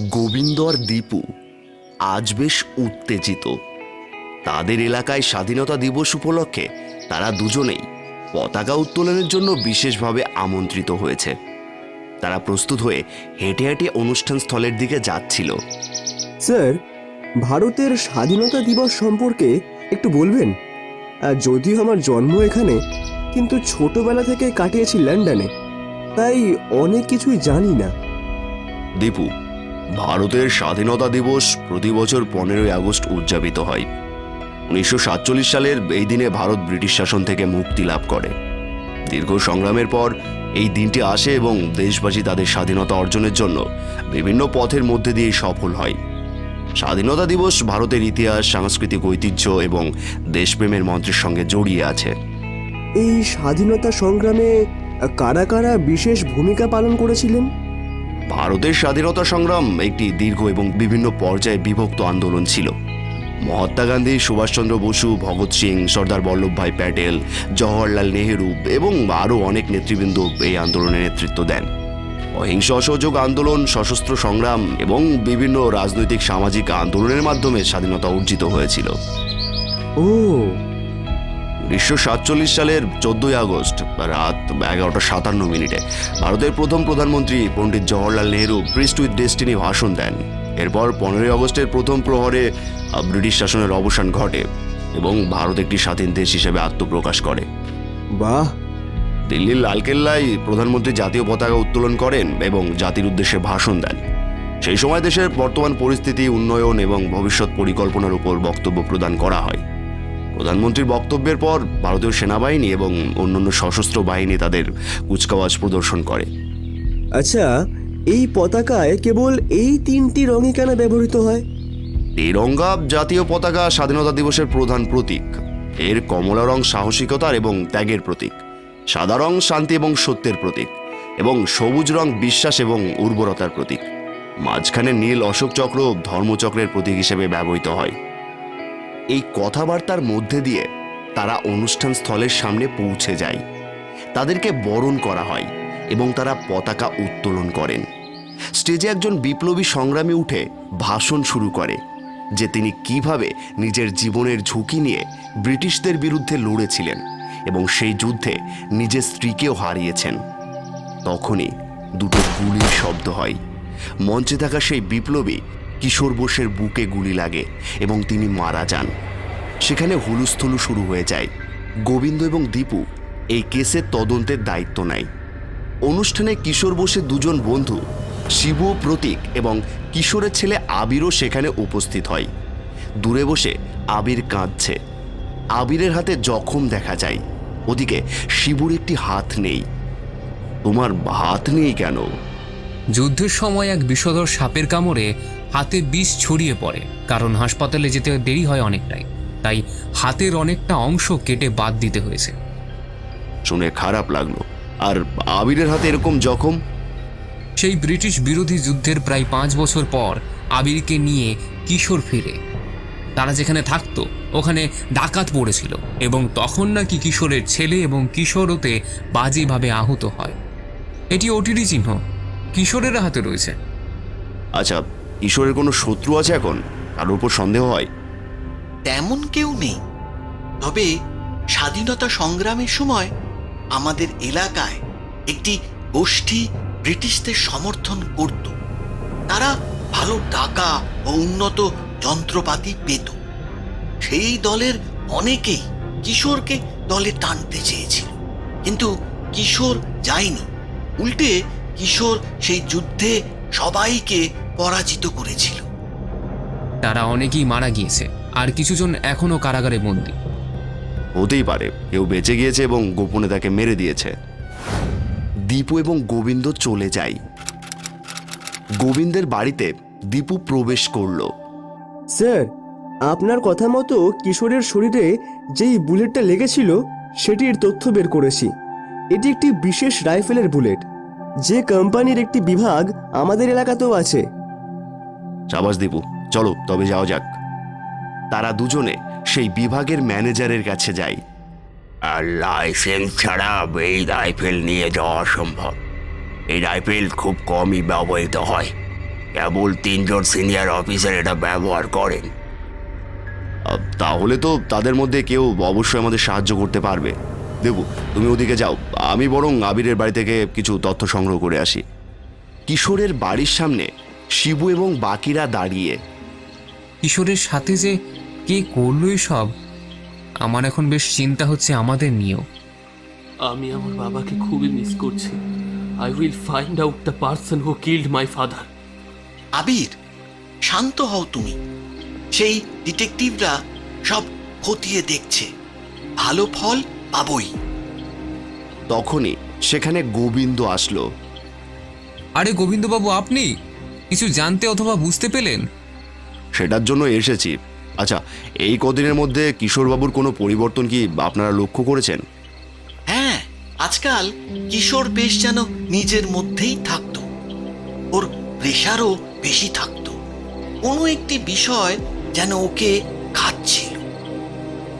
গোবিন্দ আর দীপু আজ বেশ উত্তেজিত। তাদের এলাকায় স্বাধীনতা দিবস উপলক্ষে তারা দুজনেই পতাকা উত্তোলনের জন্য বিশেষভাবে আমন্ত্রিত হয়েছে। তারা প্রস্তুত হয়ে হেঁটে হেঁটে অনুষ্ঠান স্থলের দিকে যাচ্ছিল। স্যার ভারতের স্বাধীনতা দিবস সম্পর্কে একটু বলবেন? আর যদিও আমার জন্ম এখানে কিন্তু ছোটবেলা থেকে কাটিয়েছি লন্ডনে। তাই অনেক কিছুই জানি না। দীপু ভারতের স্বাধীনতা দিবস প্রতি বছর পনেরোই আগস্ট উদযাপিত হয়। উনিশশো সাতচল্লিশ সালের এই দিনে ভারত ব্রিটিশ শাসন থেকে মুক্তি লাভ করে। দীর্ঘ সংগ্রামের পর এই দিনটি আসে এবং দেশবাসী তাদের স্বাধীনতা অর্জনের জন্য বিভিন্ন পথের মধ্যে দিয়ে সফল হয়। স্বাধীনতা দিবস ভারতের ইতিহাস, সাংস্কৃতিক ঐতিহ্য এবং দেশপ্রেমের মন্ত্রের সঙ্গে জড়িয়ে আছে। এই স্বাধীনতা সংগ্রামে কারা কারা বিশেষ ভূমিকা পালন করেছিলেন? ভারতের স্বাধীনতা সংগ্রাম একটি দীর্ঘ এবং বিভিন্ন পর্যায়ে বিভক্ত আন্দোলন ছিল। মহাত্মা গান্ধী, সুভাষচন্দ্র বসু, ভগৎ সিং, সর্দার বল্লভভাই প্যাটেল, জওহরলাল নেহেরু এবং আরও অনেক নেতৃবৃন্দ এই আন্দোলনে নেতৃত্ব দেন। অহিংস অসহযোগ আন্দোলন, সশস্ত্র সংগ্রাম এবং বিভিন্ন রাজনৈতিক সামাজিক আন্দোলনের মাধ্যমে স্বাধীনতা অর্জিত হয়েছিল। ও উনিশশো সাতচল্লিশ সালের চোদ্দই আগস্ট রাত এগারোটা সাতান্ন মিনিটে ভারতের প্রথম প্রধানমন্ত্রী Pandit Jawaharlal Nehru tryst with destiny ভাষণ দেন। এরপর পনেরোই আগস্টের প্রথম প্রহরে ব্রিটিশ শাসনের অবসান ঘটে এবং ভারত একটি স্বাধীন দেশ হিসেবে আত্মপ্রকাশ করে। বাহ! দিল্লির লালকেল্লায় প্রধানমন্ত্রী জাতীয় পতাকা উত্তোলন করেন এবং জাতির উদ্দেশ্যে ভাষণ দেন। সেই সময় দেশের বর্তমান পরিস্থিতি উন্নয়ন এবং ভবিষ্যৎ পরিকল্পনার উপর বক্তব্য প্রদান করা হয়। প্রধানমন্ত্রীর বক্তব্যের পর ভারতীয় সেনাবাহিনী এবং অন্যান্য সশস্ত্র বাহিনী তাদের কুচকাওয়াজ প্রদর্শন করে। আচ্ছা এই পতাকায় কেবল এই তিনটি রঙই কেন ব্যবহৃত হয়? তিরঙ্গা জাতীয় পতাকা স্বাধীনতা দিবসের প্রধান প্রতীক। এর কমলা রং সাহসিকতার এবং ত্যাগের প্রতীক। সাদা রং শান্তি এবং সত্যের প্রতীক এবং সবুজ রং বিশ্বাস এবং উর্বরতার প্রতীক। মাঝখানে নীল অশোক চক্র ধর্মচক্রের প্রতীক হিসেবে ব্যবহৃত হয়। এই কথাবার্তার মধ্যে দিয়ে তারা অনুষ্ঠান স্থলের সামনে পৌঁছে যায়। তাদেরকে বরণ করা হয় এবং তারা পতাকা উত্তোলন করেন। স্টেজে একজন বিপ্লবী সংগ্রামী উঠে ভাষণ শুরু করে, যে তিনি কীভাবে নিজের জীবনের ঝুঁকি নিয়ে ব্রিটিশদের বিরুদ্ধে লড়েছিলেন এবং সেই যুদ্ধে নিজের স্ত্রীকেও হারিয়েছেন। তখনই দুটো গুলির শব্দ হয়। মঞ্চে থাকা সেই বিপ্লবী কিশোর বোসের বুকে গুলি লাগে এবং তিনি মারা যান। সেখানে হুলুস্থুলু শুরু হয়ে যায়। গোবিন্দ এবং দীপু এই কেসের তদন্তের দায়িত্ব নেয়। অনুষ্ঠানে কিশোর বোসের দুজন বন্ধু, শিবু প্রতীক এবং কিশোরের ছেলে আবিরও সেখানে উপস্থিত হয়। দূরে বসে আবির কাঁদছে। আবিরের হাতে জখম দেখা যায়। ওদিকে শিবুর একটি হাত নেই। তোমার হাত নেই কেন? যুদ্ধের সময় এক বিষধর সাপের কামড়ে হাতে বিষ ছড়িয়ে পড়ে কারণ হাসপাতালে যেতে দেরি হয় অনেকটাই। তাই হাতের অনেকটা অংশ কেটে বাদ দিতে হয়েছে। শুনে খারাপ লাগল। আর আবিরের হাতে এরকম জখম? সেই ব্রিটিশ বিরোধী যুদ্ধের প্রায় পাঁচ বছর পর আবিরকে নিয়ে কিশোর ফিরে। তারা যেখানে থাকতো ওখানে ডাকাত পড়েছিল এবং তখন নাকি কিশোরের ছেলে এবং কিশোরতে বাজেভাবে আহত হয়। এটি ওটিডি চিহ্ন। কিশোরের হাতে রয়েছে। আচ্ছা ঈশ্বরের কোনো শত্রু আছে এখন? কারোর উপর সন্দেহ হয়? তেমন কেউ নেই। তবে স্বাধীনতা সংগ্রামের সময় আমাদের এলাকায় একটি গোষ্ঠী ব্রিটিশদের সমর্থন করত। তারা ভালো টাকা ও উন্নত যন্ত্রপাতি পেত। সেই দলের অনেকেই কিশোরকে দলে টানতে চেয়েছিল। কিন্তু কিশোর যায়নি। উল্টে কিশোর সেই যুদ্ধে সবাইকে পরাজিত করেছিল। তারা অনেকেই মারা গিয়েছে আর কিছুজন এখনও কারাগারে বন্দী। হতেই পারে কেউ বেঁচে গিয়েছে এবং গোপনে তাকে মেরে দিয়েছে। দীপু এবং গোবিন্দ চলে যায়। গোবিন্দের বাড়িতে দীপু প্রবেশ করল। স্যার আপনার কথা মতো কিশোরের শরীরে যেই বুলেটটা লেগেছিল সেটির তথ্য বের করেছি। এটি একটি বিশেষ রাইফেলের বুলেট। যে কোম্পানির একটি বিভাগ আমাদের এলাকাতেও আছে। সাবাস দীপু চলো তবে যাওয়া যাক। তারা দুজনে সেই বিভাগের ম্যানেজারের কাছে যায় আর লাইসেন্স ছাড়া এই রাইফেল নিয়ে যাওয়া সম্ভব। এই রাইফেল খুব কমই ব্যবহৃত হয়। কেবল তিনজন সিনিয়র অফিসার এটা ব্যবহার করেন। তাহলে তো তাদের মধ্যে কেউ অবশ্যই আমাদের সাহায্য করতে পারবে। দেবু তুমি ওদিকে যাও। আমি বরং আবিরের বাড়ি থেকে কিছু তথ্য সংগ্রহ করে আসি। কিশোরের বাড়ির সামনে শিবু এবং বাকিরা দাঁড়িয়ে। কিশোরের সাথে যে কে করল সব আমার এখন বেশ চিন্তা হচ্ছে আমাদের নিয়েও। আমি আমার বাবাকে খুবই মিস করছি। I will find out the person who killed my father Abir শান্ত হও তুমি। সেই ডিটেকটিভরা সব খতিয়ে দেখছে। ভালো ফল পাবই। তখনই সেখানে গোবিন্দ আসলো। আরে গোবিন্দবাবু আপনি? কিছু জানতে অথবা বুঝতে পেলেন? সেটার জন্য এসেছি। আচ্ছা এই কদিনের মধ্যে কিশোরবাবুর কোনো পরিবর্তন কি আপনারা লক্ষ্য করেছেন? হ্যাঁ আজকাল কিশোর বেশ যেন নিজের মধ্যেই থাকতো। ওর প্রেশারও বেশি থাকতো। কোনো একটি বিষয় যেন ওকে খাচ্ছিল।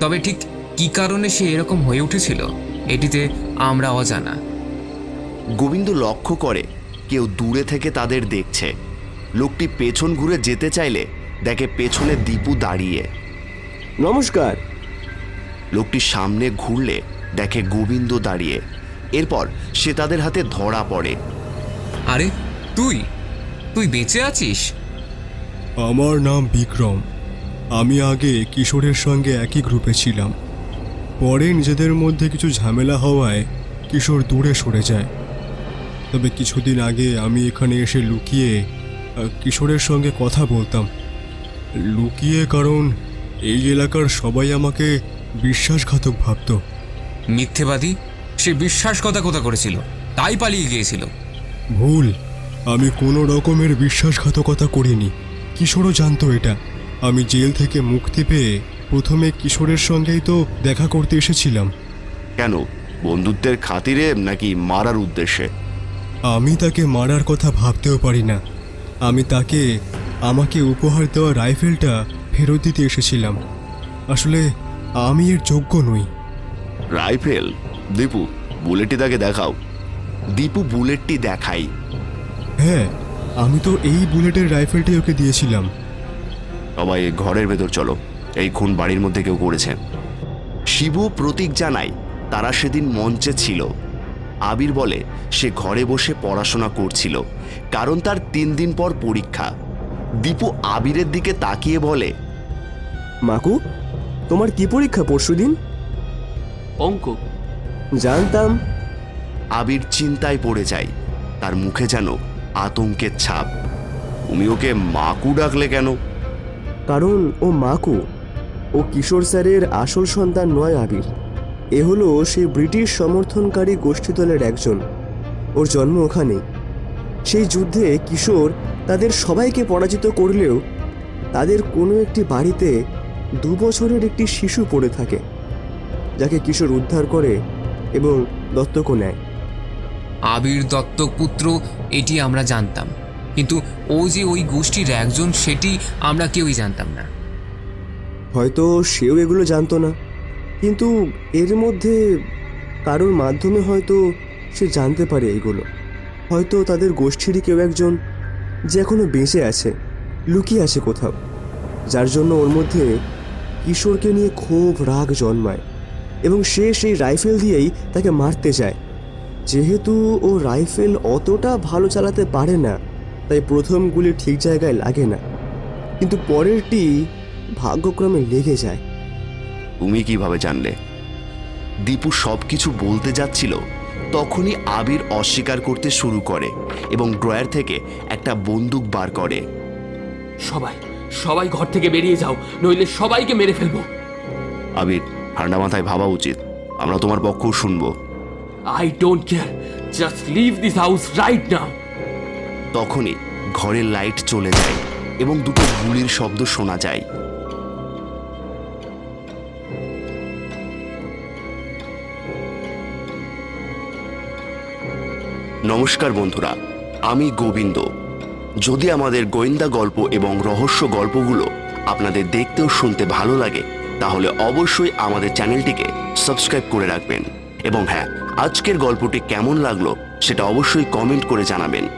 তবে ঠিক কি কারণে সে এরকম হয়ে উঠেছিল এটিতে আমরা অজানা। গোবিন্দ লক্ষ্য করে কেউ দূরে থেকে তাদের দেখছে। লোকটি পেছন ঘুরে যেতে চাইলে দেখে পেছনে দীপু দাঁড়িয়ে। নমস্কার। লোকটি সামনে ঘুরলে দেখে গোবিন্দ দাঁড়িয়ে। এরপর সে তাদের হাতে ধরা পড়ে। আরে তুই? তুই বেঁচে আছিস? আমার নাম বিক্রম। আমি আগে কিশোরের সঙ্গে একই গ্রুপে ছিলাম। পরে নিজেদের মধ্যে কিছু ঝামেলা হওয়ায় কিশোর দূরে সরে যায়। তবে কিছুদিন আগে আমি এখানে এসে লুকিয়ে কিশোরের সঙ্গে কথা বলতাম। লুকিয়ে কারণ এই এলাকার সবাই আমাকে বিশ্বাসঘাতক ভাবতো। মিথ্যেবাদী? সে বিশ্বাসকতা করেছিল? তাই পালিয়ে গিয়েছিল। ভুল। আমি কোনো রকমের বিশ্বাসঘাতকতা করিনি। কিশোরও জানতো এটা। আমি জেল থেকে মুক্তি পেয়ে প্রথমে কিশোরের সঙ্গেই তো দেখা করতে এসেছিলাম। কেন? বন্ধুত্বের খাতিরে নাকি মারার উদ্দেশ্যে? আমি তাকে মারার কথা ভাবতেও পারি না। আমি তাকে আমাকে উপহার দেওয়া রাইফেলটা ফেরত দিতে এসেছিলাম। আসলে আমি এর যোগ্য নই। রাইফেল দীপু বুলেটটি তাকে দেখাও। দীপু বুলেটটি দেখাই। হ্যাঁ আমি তো এই বুলেটের রাইফেলটি ওকে দিয়েছিলাম। সবাই ঘরের ভেতর চলো এই খুন বাড়ির মধ্যে কেউ করেছে। শিবু প্রতীক জানায় তারা সেদিন মঞ্চে ছিল। আবির বলে সে ঘরে বসে পড়াশোনা করছিল কারণ তার তিন দিন পর পরীক্ষা। দীপু আবিরের দিকে তাকিয়ে বলে মাকু তোমার কি পরীক্ষা পরশুদিন? অঙ্ক। জানতাম। আবির চিন্তায় পড়ে যায় তার মুখে যেন আতঙ্কের ছাপ। তুমি ওকে মাকু ডাকলে কেন? কারণ ও মাকু ও কিশোর স্যারের আসল সন্তান নয় আবির। এ হলো সেই ব্রিটিশ সমর্থনকারী গোষ্ঠী দলের একজন। ওর জন্ম ওখানে। সেই যুদ্ধে কিশোর তাদের সবাইকে পরাজিত করলেও তাদের কোনো একটি বাড়িতে দু বছরের একটি শিশু পড়ে থাকে যাকে কিশোর উদ্ধার করে এবং দত্তকও নেয়। আবির দত্তক পুত্র এটি আমরা জানতাম। কিন্তু ও যে ওই গোষ্ঠীর একজন সেটি আমরা কেউই জানতাম না। হয়তো সেও এগুলো জানতো না। কিন্তু এর মধ্যে কারোর মাধ্যমে হয়তো সে জানতে পারে এইগুলো হয়তো তাদের গোষ্ঠীরই কেউ একজন যে এখনও বেঁচে আছে, লুকিয়ে আছে কোথাও, যার জন্য ওর মধ্যে কিশোরকে নিয়ে খুব রাগ জন্মায় এবং সে সেই রাইফেল দিয়েই তাকে মারতে যায়। যেহেতু ও রাইফেল অতটা ভালো চালাতে পারে না, তাই প্রথম গুলি ঠিক জায়গায় লাগে না। কিন্তু পরেরটি ভাগ্যক্রমে লেগে যায়। তুমি কীভাবে জানলে? দীপু সব কিছু বলতে যাচ্ছিল তখনই আবির অস্বীকার করতে শুরু করে এবং ড্রয়ার থেকে একটা বন্দুক বার করে। সবাই সবাই ঘর থেকে বেরিয়ে যাও নইলে সবাইকে মেরে ফেলব। আবির ঠান্ডা মাথায় ভাবা উচিত। আমরা তোমার পক্ষও শুনব। I don't care just leave this house right now তখনই ঘরের লাইট চলে যায় এবং দুটো গুলির শব্দ শোনা যায়। নমস্কার বন্ধুরা, আমি গোবিন্দ। যদি আমাদের গোয়েন্দা গল্প এবং রহস্য গল্পগুলো আপনাদের দেখতে ও শুনতে ভালো লাগে, তাহলে অবশ্যই আমাদের চ্যানেলটিকে সাবস্ক্রাইব করে রাখবেন। এবং হ্যাঁ আজকের গল্পটি কেমন লাগল সেটা অবশ্যই কমেন্ট করে জানাবেন।